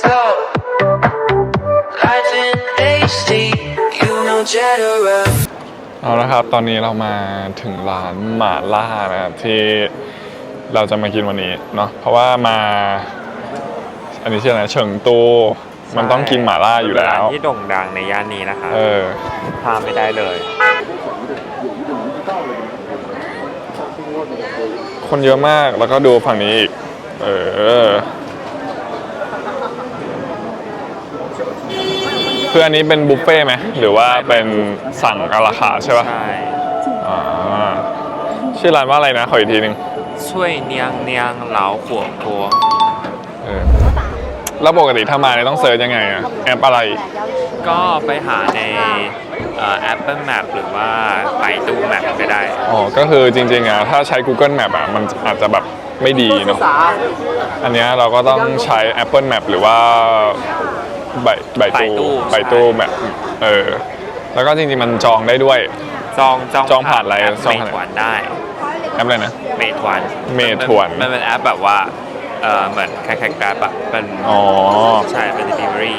slow. Life in HD, you know Jetta เอาละครับ ตอนนี้เรามาถึงร้านหม่าล่านะครับที่เราจะมากินวันนี้เนาะเพราะว่ามา อันนี้ชื่ออะไรเฉิงตู มันต้องกินหม่าล่าอยู่แล้วร้านที่โด่งดังในย่านนี้นะคะเออ พลาดไม่ได้เลย คนเยอะมากแล้วก็ดูฝั่งนี้อีก เออ คืออันนี้เป็นบุฟเฟ่ต์ไหมหรือว่าเป็นสั่งอาราคาร์ทใช่ปะใช่อ่าชื่อร้านว่าอะไรนะ ขออีกทีหนึ่งช่วยเนียงเนียงเหลาหัวโัวเออแล้วปกติถ้ามาเนี่ยต้องเซิร์ชยังไงอะแอปอะไร ก็ไปหาในเอ่อ Apple Map หรือว่าไปตู้ Map ก็ได้ อ๋อ ก็คือจริงๆอะถ้าใช้ Google Map อะมันอาจจะแบบไม่ดีเนาะ อันเนี้ยเราก็ต้องใช้ Apple Map หรือว่า ใบใบใบตู้ตู้ใบตู้แมปเออแล้วก็จริงๆมันจองได้ด้วย จองจองจองผ่านอะไรแอปจองเมผ่าน ทวันได้แอปอะไรนะ เมทวันเมทวนมันเป็นแอปแบบว่าเออเหมือนคล้ายๆ Grab อะเป็นอ๋อใช่เป็น delivery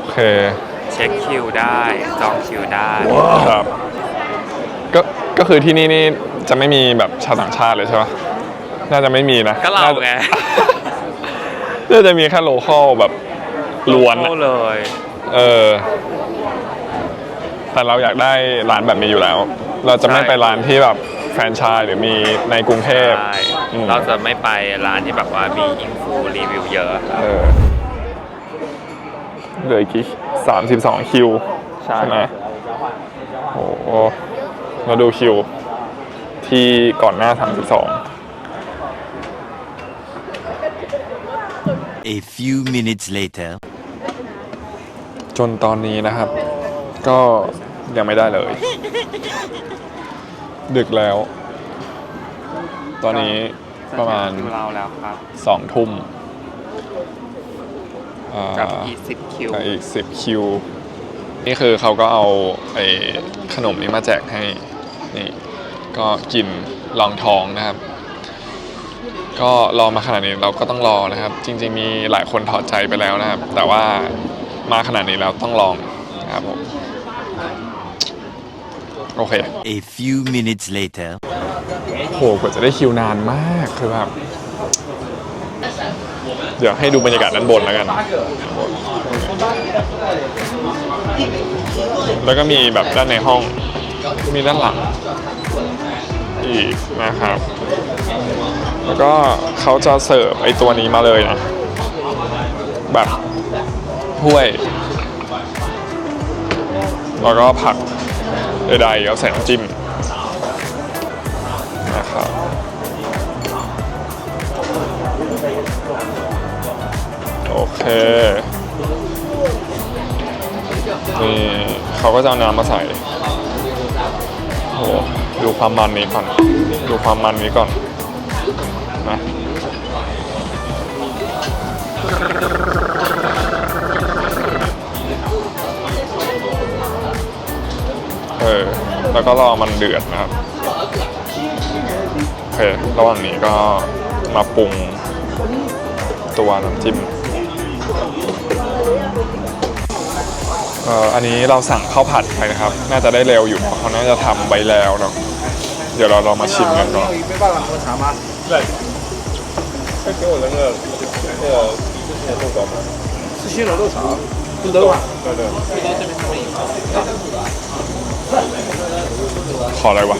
โอเคเช็คคิวได้ จองคิวได้ครับก็ก็คือที่นี่นี่จะไม่มีแบบชาวต่างชาติเลยใช่ปะน่าจะไม่มีนะก็เราไง น่าจะมีแค่โลคอลแบบ ล้วนโอ้อะเลย เออ แต่เราอยากได้ร้านแบบนี้อยู่แล้ว เราจะไม่ไปร้านที่แบบแฟรนไชส์หรือมีในกรุงเทพใช่อืมเราจะไม่ไปร้านที่แบบว่ามีอินฟูรีวิวเยอะเออเหลืออีกกี่สามสิบสองคิวใช่ ไหมโอ้โหมาดูคิว ที่ก่อนหน้าสามสิบสอง A few minutes later. จนตอนนี้นะครับ ก็ยังไม่ได้เลย ดึกแล้ว ตอนนี้ประมาณคิวเราแล้วครับสองทุ่มอ่ากับอีกสิบคิวกับอีกสิบคิว นี่คือเขาก็เอาไอ้ขนมนี้มาแจกให้ นี่ ก็กินลองท้องนะครับ ก็รอมาขนาดนี้เราก็ต้องรอนะครับ จริง ๆ มีหลายคนถอดใจไปแล้วนะครับ แต่ว่า มาขนาดนี้แล้วต้องลองนะครับผมโอเค A few minutes later. โหกว่าจะได้คิวนานมากคือแบบเดี๋ยวให้ดูบรรยากาศด้านบนแล้วกัน แล้วก็มีแบบด้านในห้อง มีด้านหลัง อีกนะครับ แล้วก็เขาจะเสิร์ฟไอตัวนี้มาเลยนะ แบบ ถ้วย แล้วก็ผักใดๆเอาใส่น้ำจิ้มนะครับโอเคนี่เขาก็จะเอาน้ำมาใส่โอ้โหดูความมันนี้ก่อน ดูความมันนี้ก่อนนะ เออ แล้วก็รอมันเดือดนะครับ โอเค ระหว่างนี้ก็มาปรุงตัวน้ำจิ้มเอ่ออันนี้เราสั่งข้าวผัดไปนะครับ น่าจะได้เร็วอยู่เพราะเขาน่าจะทำไว้แล้วเนาะ เดี๋ยวเราลองมาชิมกันก่อน 没办法喝茶吗？对。再给我那个那个之前的豆角吗？是鲜的豆茶，不豆啊。对对。 ขออะไรวะ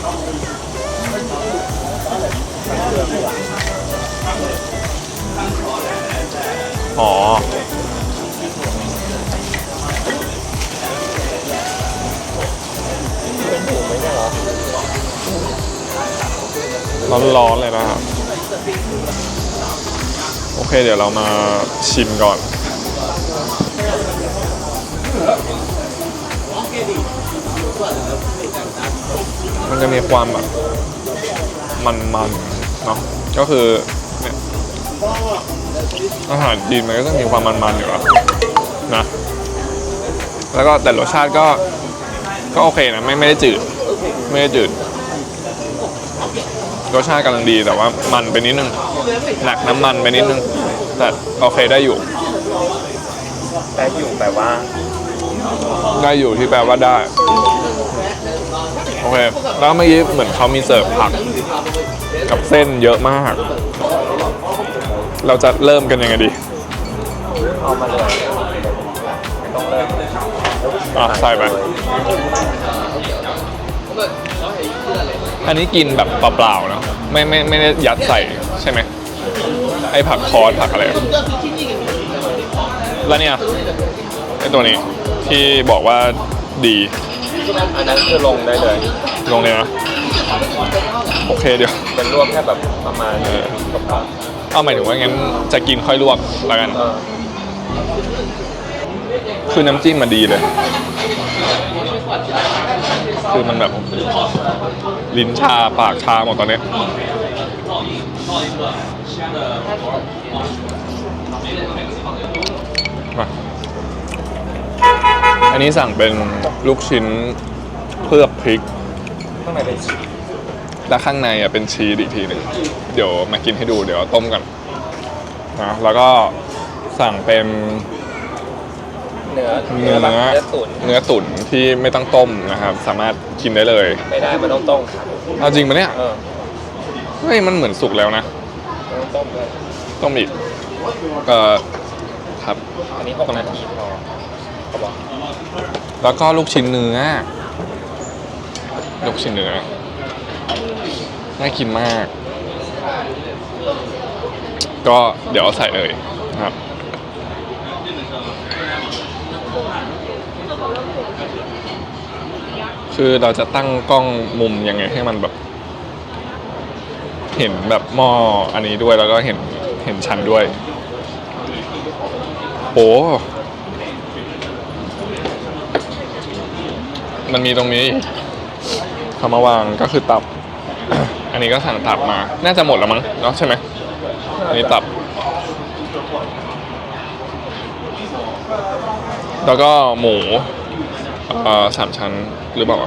อ๋อร้อนๆเลยนะครับ โอเคเดี๋ยวเรามาชิมก่อน มันจะมีความแบบมันๆเนาะก็คือเนี่ยอาหารจีนมันก็จะมีความมันๆอยู่แล้วนะ แล้วก็แต่รสชาติก็ก็โอเคนะไม่ไม่ได้จืด ไม่ได้จืดรสชาติกำลังดีแต่ว่ามันไปนิดนึงหนักน้ำมันไปนิดนึงแต่โอเคได้อยู่แต่อยู่แปลว่า ได้อยู่ที่แปลว่าได้ โอเค แล้วเมื่อกี้เหมือนเขามีเสิร์ฟผัก กับเส้นเยอะมาก เราจะเริ่มกันยังไงดี เอามาเลยต้องเริ่มอะใส่ไป อันนี้กินแบบเปล่าๆเนอะไม่ไม่ไม่ได้ยัดใส่ใช่ไหมไอผักคอสผักอะไร แล้วเนี่ยไอตัวนี้ที่บอกว่าดี อันนั้นคือลงได้เลย ลงเลยนะโอเคเดี๋ยวเป็นลวกแค่แบบประมาณเออกับผักเอาหมายถึงว่างั้นจะกินค่อยลวกแล้วกันเออคือน้ำจิ้มมันดีเลย คือมันแบบ ลิ้นชาปากชาหมดตอนนี้มา อันนี้สั่งเป็นลูกชิ้นเคลือบพริก ข้างในเป็นชีสแล้วข้างในอะเป็นชีสอีกทีหนึ่งเดี๋ยวมากินให้ดูเดี๋ยวต้มกันนะแล้วก็สั่งเป็น เนื้อเนื้อแบบเนื้อตุ๋นเนื้อตุ๋นที่ไม่ต้องต้มนะครับ สามารถกินได้เลยไม่ได้มันต้องต้มครับเอาจริงปะเนี่ยเออเฮ้ยมันเหมือนสุกแล้วนะมันต้องต้มเลยต้มอีกเอ่อครับอันนี้หกนาทีพอเขาบอก แล้วก็ลูกชิ้นเนื้อ ลูกชิ้นเนื้อ น่ากินมาก ก็เดี๋ยวใส่เลยครับ คือเราจะตั้งกล้องมุมยังไงให้มันแบบ เห็นแบบหม้ออันนี้ด้วยแล้วก็เห็นเห็นชั้นด้วย โอ้ มันมีตรงนี้เขามาวางก็คือตับ อันนี้ก็สั่งตับมา น่าจะหมดแล้วมั้งเนาะใช่ไหมอันนี้ตับ แล้วก็หมูเอ่อสามชั้นหรือเปล่า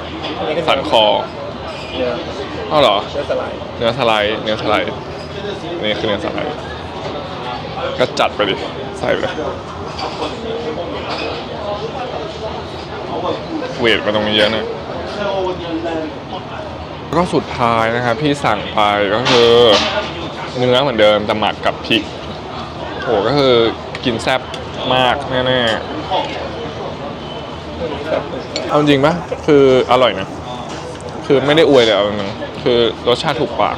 สันคอเออ้าวเหรอ เนื้อสไลด์เนื้อสไลด์เนื้อสไลด์นี่คือเนื้อสไลด์ก็จัดไปดิ ใส่ไปเลย เวทมาตรงนี้เยอะนะแล้วก็สุดท้ายนะครับที่สั่งไปก็คือเนื้อเหมือนเดิมแต่หมักกับพริกโอ้ก็คือกินแซ่บมากแน่ๆเอาจริงปะคืออร่อยนะ คือไม่ได้อวยเลยเอาจริงคือรสชาติถูกปาก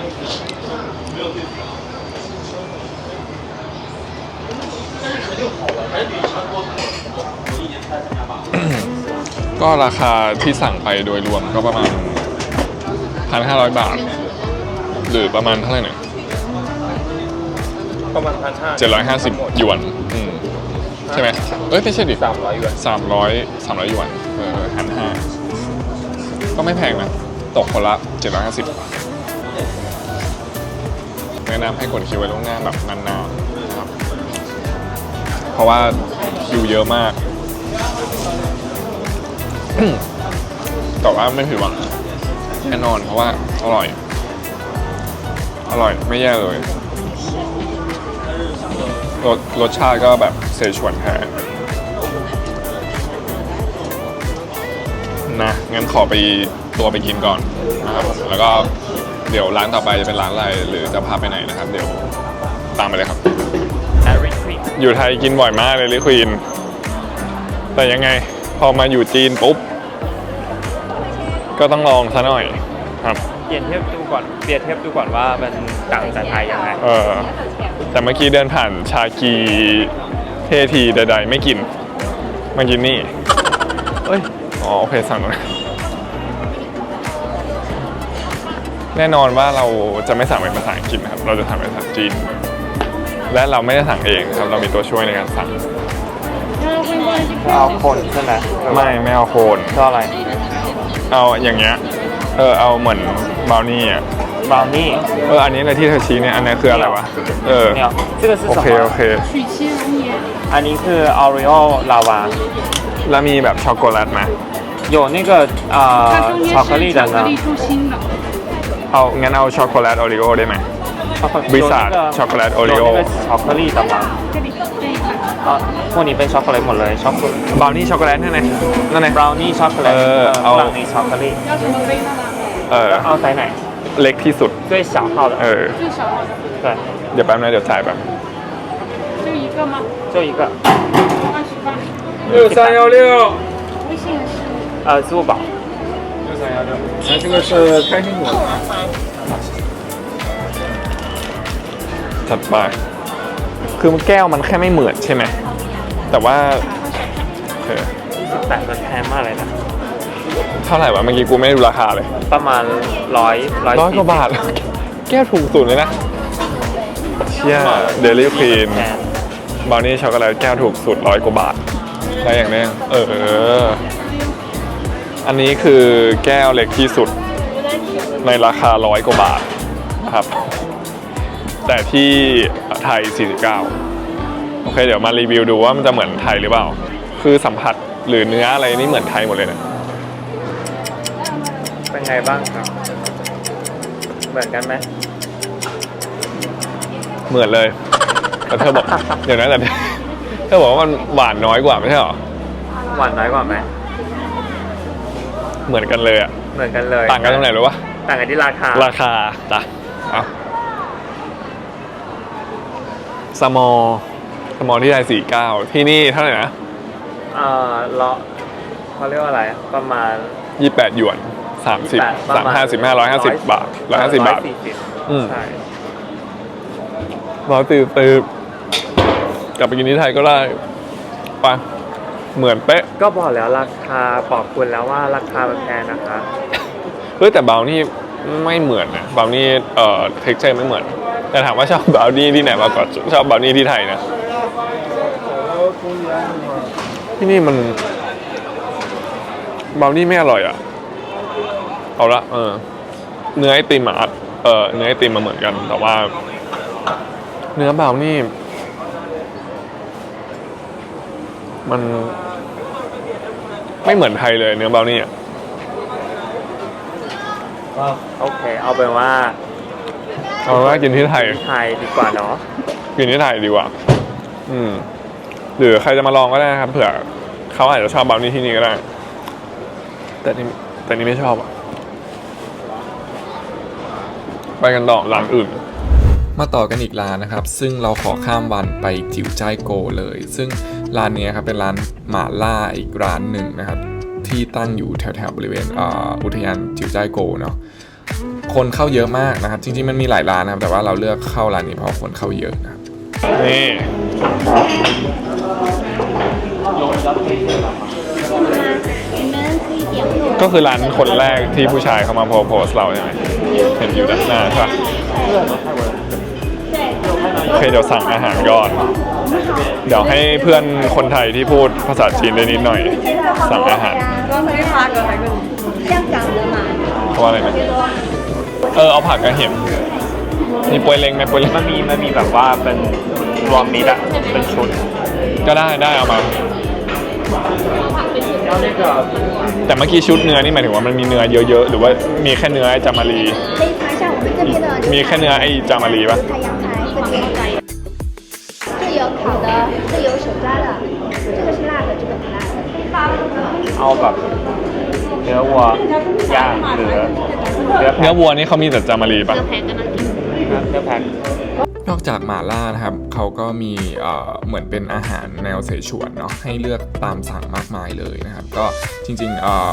ก็ราคาที่สั่งไปโดยรวมก็ประมาณ1,500บาท หรือประมาณเท่าไหร่เนี่ยประมาณพันห้า750หยวนอืมใช่ไหมเอ้ยไม่ใช่ดิสามร้อยหยวนสามร้อยสามร้อยหยวนเออหันห้าก็ไม่แพงนะตกคนละเจ็ดร้อยห้าสิบแนะนำให้กดคิวไว้ล่วงหน้าแบบนานๆนะครับ เพราะว่าคิวเยอะมาก แต่ว่าไม่ผิดหวังแน่นอนเพราะว่าอร่อย อร่อยไม่แย่เลยรสรสชาติก็แบบเซชวนแท้นะงั้นขอไปตัวไปกินก่อนนะครับแล้วก็เดี๋ยวร้านต่อไปจะเป็นร้านอะไรหรือจะพาไปไหนนะครับ เดี๋ยวตามไปเลยครับอริครีมอยู่ไทยกินบ่อยมากเลยลิควีนแต่ยังไง พอมาอยู่จีนปุ๊บ ก็ต้องลองซะหน่อยครับ เปลี่ยนเทียบดูก่อนเปรียบเทียบดูก่อนว่ามันต่างจากไทยยังไงเออ แต่เมื่อกี้เดินผ่านชากีเททีใดๆ ไม่กินมากินนี่เอ้ย อ๋อโอเคสั่งตรงนั้นแน่นอนว่าเราจะไม่สั่งเป็นภาษาอังกฤษนะครับ เราจะสั่งเป็นภาษาจีน และเราไม่ได้สั่งเองครับ เรามีตัวช่วยในการสั่ง เอาคนใช่ไหมไม่ไม่เอาโคนชอบอะไร เอาอย่างเงี้ย เออ เอาเหมือนบราวนี่อ่ะ บราวนี่ เออ อันนี้เลยที่เธอชี้เนี่ย อันนี้คืออะไรวะ เออ เนี่ย这个是 โอ 什 เค โอ 么 เค อันนี้คือออริโอลาวา แล้วมีแบบช็อกโกแลตไหม 有那个呃巧克力的呢巧克力出新的， เอางั้นเอาช็อกโกแลตโอริโอได้ไหม วิสาช็อกโกแลตโอรีโอ 有那个巧克力的吗？啊，พวกนี้เป็นช็อกโกแลตหมดเลยช็อกโก บราวนี่ช็อกโกแลตนั่นไงนั่นไง บราวนี่ช็อกโกแลต เออเอา บราวนี่ช็อกโกแลต เออ เอาไซส์ไหน เล็กที่สุด 最小号的 เออ 对 เดี๋ยวแป๊บนะเดี๋ยวจ่ายแป๊บ 就一个六三幺六，呃支付宝六三幺六。来，这个是开心果的。 จัดไปคือแก้วมันแค่ไม่เหมือนใช่ไหม แต่ว่าโอเคแต่มันแพงมากเลยนะ เท่าไหร่วะเมื่อกี้กูไม่ได้ดูราคาเลย ประมาณร้อยร้อยร้อยกว่าบาท แก้วถูกสุดเลยนะ เชี่ยเดลี่ควีนแพงบราวนี่ช็อกโกแลตแก้วถูกสุดร้อยกว่าบาทได้อย่างแน่เออ อันนี้คือแก้วเล็กที่สุดในราคาร้อยกว่าบาทนะครับ แต่ที่ไทย 49 โอเค เดี๋ยวมารีวิวดูว่ามันจะเหมือนไทยหรือเปล่า คือสัมผัสหรือเนื้ออะไรนี่เหมือนไทยหมดเลยนะเป็นไงบ้างครับ เหมือนกันไหมเหมือนเลยแต่เธอบอก เดี๋ยวนะแต่เธอบอกว่ามันหวานน้อยกว่าไม่ใช่หรอ หวานน้อยกว่าไหมเหมือนกันเลยอะเหมือนกันเลย ต่างกันตรงไหนรู้ปะต่างกันที่ราคา ราคาจ้ะเอา สมอสมอที่ไทยสี่เก้าที่นี่เท่าไหร่นะเอ่อเลาะเขาเรียกว่าอะไรประมาณ ยี่แปดหยวนสามสิบประสามณห้าสิบห้าร้อยห้าสิบบาทร้อยห้าสิบบาท อืม ใช่ร้อยตืบตืบกลับไปกินที่ไทยก็ได้ไปะเหมือนเป๊ะ ก็บอกแล้วราคาบอกคุณแล้วว่าราคามันแพงนะคะ เฮ้ยแต่บราวนี่ไม่เหมือนนะบราวนี่เอ่อเท็กเจอร์ไม่เหมือน แต่ถามว่าชอบบราวนี่ที่ไหนมากกว่าชอบบราวนี่ที่ไทยนะที่นี่มันบราวนี่ไม่อร่อยอะเอาละเออเนื้อไอติมอะเออเนื้อไอติมมาเหมือนกัน แต่ว่า เนื้อบราวนี่ มันไม่เหมือนไทยเลยเนื้อบราวนี่อะโอเค เอาเป็นว่า เอาว่ากินที่ไทยไทยดีกว่าเนาะกินที่ไทยดีกว่า อืม หรือใครจะมาลองก็ได้นะครับเผื่อเขาอาจจะชอบบราวนี่ที่นี่ก็ได้ แต่นี่แต่นี่ไม่ชอบอะ ไปกันต่อร้านอื่น มาต่อกันอีกร้านนะครับ ซึ่งเราขอข้ามวันไปจิ๋วจ้ายโกเลย ซึ่งร้านเนี้ยครับเป็นร้านหม่าล่าอีกร้านหนึ่งนะครับ ที่ตั้งอยู่แถวๆบริเวณอ่าอุทยานจิ๋วจ้ายโกเนาะ คนเข้าเยอะมากนะครับ จริงๆมันมีหลายร้านนะครับ แต่ว่าเราเลือกเข้าร้านนี้เพราะคนเข้าเยอะนะครับนี่ก็คือร้านคนแรกที่ผู้ชายเข้ามาโพสเราใช่ไหมเห็นอยู่ด้านหน้าใช่ปะโอเคเดี๋ยวสั่งอาหารก่อน เดี๋ยวให้เพื่อนคนไทยที่พูดภาษาจีนได้นิดหน่อย สั่งอาหารเขาว่าอะไรนะ เออเอาผักกระเห็มมีปวยเล้งไหมปวยเล้ง มันมีมันมีแบบว่าเป็นรวมมิตรอะเป็นชุด ก็ได้ได้เอามา แต่เมื่อกี้ชุดเนื้อนี่หมายถึงว่ามันมีเนื้อเยอะๆ หรือว่ามีแค่เนื้อไอ้จามารี 可以尝一下我们这边的 มีแค่เนื้อไอ้จามารีปะ 太阳台，这里这有烤的，这有手抓的，这个是辣的，这个不辣的。 เอาแบบเนื้อวัวย่างหรือ เนื้อแพะเนื้อวัวนี่เขามีแต่จามารีปะ เนื้อแพะนอกจากหมาล่านะครับเขาก็มีเอ่อเหมือนเป็นอาหารแนวเสฉวนเนาะให้เลือกตามสั่งมากมายเลยนะครับ ก็จริงๆเอ่อ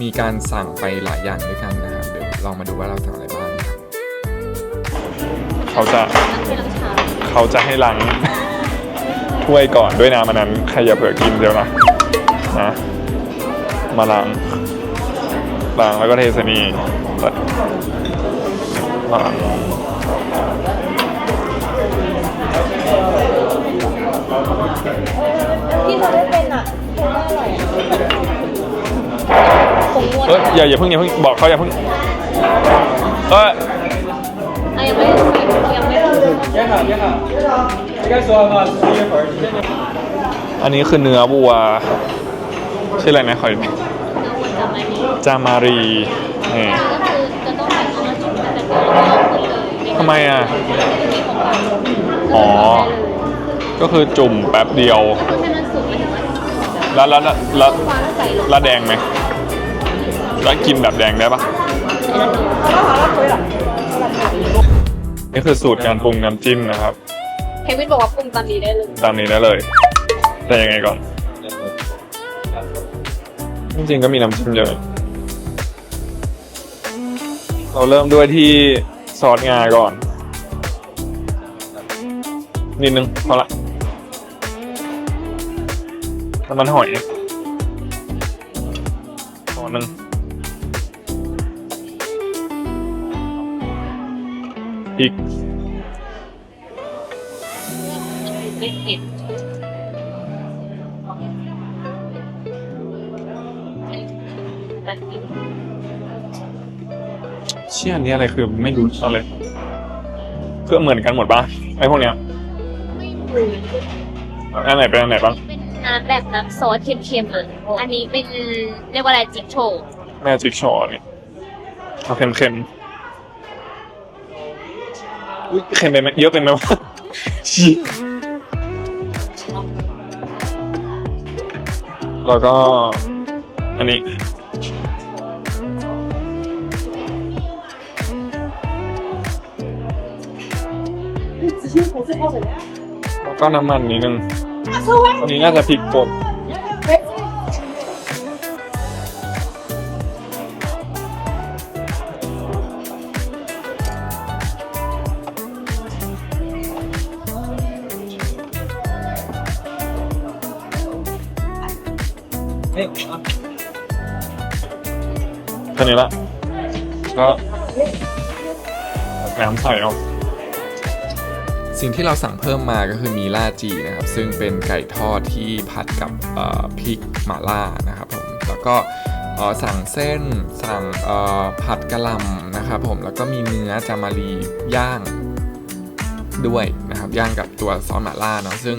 มีการสั่งไปหลายอย่างด้วยกันนะครับ เดี๋ยวลองมาดูว่าเราสั่งอะไรบ้างนะครับ เขาจะเขาจะให้ล้าง ถ้วยก่อนด้วยน้ำมันนั้นใครอย่าเผื่อกินเดี๋ยวนะนะมาล้าง ตังแล้วก็เทสนีที่เราได้เป็นอะเพราะว่อะเอ้ยอย่าอย่าเพิ่งอย่าเพิ่งบอกเขาอย่าเพิ่งเอ้ยยังไม่ยังไม่ยังค่ะยังค่ะใกล้ตัวมาสี่ฝอยอันนี้คือเนื้อวัวชื่ออะไรนะขออีกที เราควรจำอันนี้ บบเอามาจุ่มแต่เดี๋ยวเราเอาขึ้นเลยในทำไมอะ อ๋อ ก็คือจุ่มแป๊บเดียวให้มันสุกมันถึงจะแล้วแล้วแล้วแล้ววางใส่ลงแล้วแดงไหมแล้วกินแบบแดงได้ปะนี่คือสูตรการปรุงน้ำจิ้มนะครับเควินบอกว่าปรุงตอนนี้ได้เลย ตามนี้ได้เลย แต่ยังไงก่อน จริงๆก็มีน้ำจิ้มเยอะ เราเริ่มด้วยที่ซอสงาก่อน นิดนึงพอละน้ำมันหอยพอหนึ่งพริก ชี่ยอันนี้อะไรคือไม่รู้อะไรเครื่องเหมือนกันหมดปะไอ้พวกเนี้ยไม่รู้อันไหนเป็นอันไหนบ้างเป็นน้ำแบบน้ำซอสเค็มๆอะอันนี้เป็นเรียกว่าอะไรจิ๊กโชว์แม่จิกชอนี่เอาเค็มเค็มๆอุ้ยเค็มไปไหมเยอะไปไหมวะชิแล้วก็อันนี้ แล้วก็น้ำมันนิดนึงอันนี้น่าจะพริกป่นแค่นี้ละก็น้ำใส่เอา สิ่งที่เราสั่งเพิ่มมาก็คือมีล่าจีนะครับ ซึ่งเป็นไก่ทอดที่ผัดกับพริกหม่าล่านะครับผมแล้วก็สั่งเส้นสั่งผัดกะหล่ำนะครับผมแล้วก็มีเนื้อจามารีย่างด้วยนะครับย่างกับตัวซอสหม่าล่าเนาะซึ่ง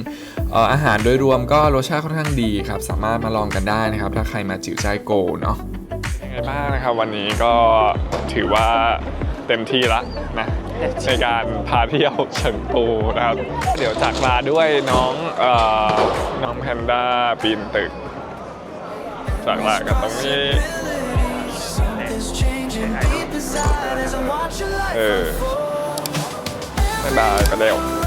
อาหารโดยรวมก็รสชาติค่อนข้างดีครับ สามารถมาลองกันได้นะครับ ถ้าใครมาจิ๋วใจโกเนาะยังไงบ้างนะครับ วันนี้ก็ถือว่าเต็มที่ละนะ ในการพาเที่ยวเฉิงตูนะครับ เดี๋ยวจากลาด้วยน้องเอ่อน้องแพนด้าปีนตึก จากลากันตรงนี้เออบ๊ายบายกันเร็ว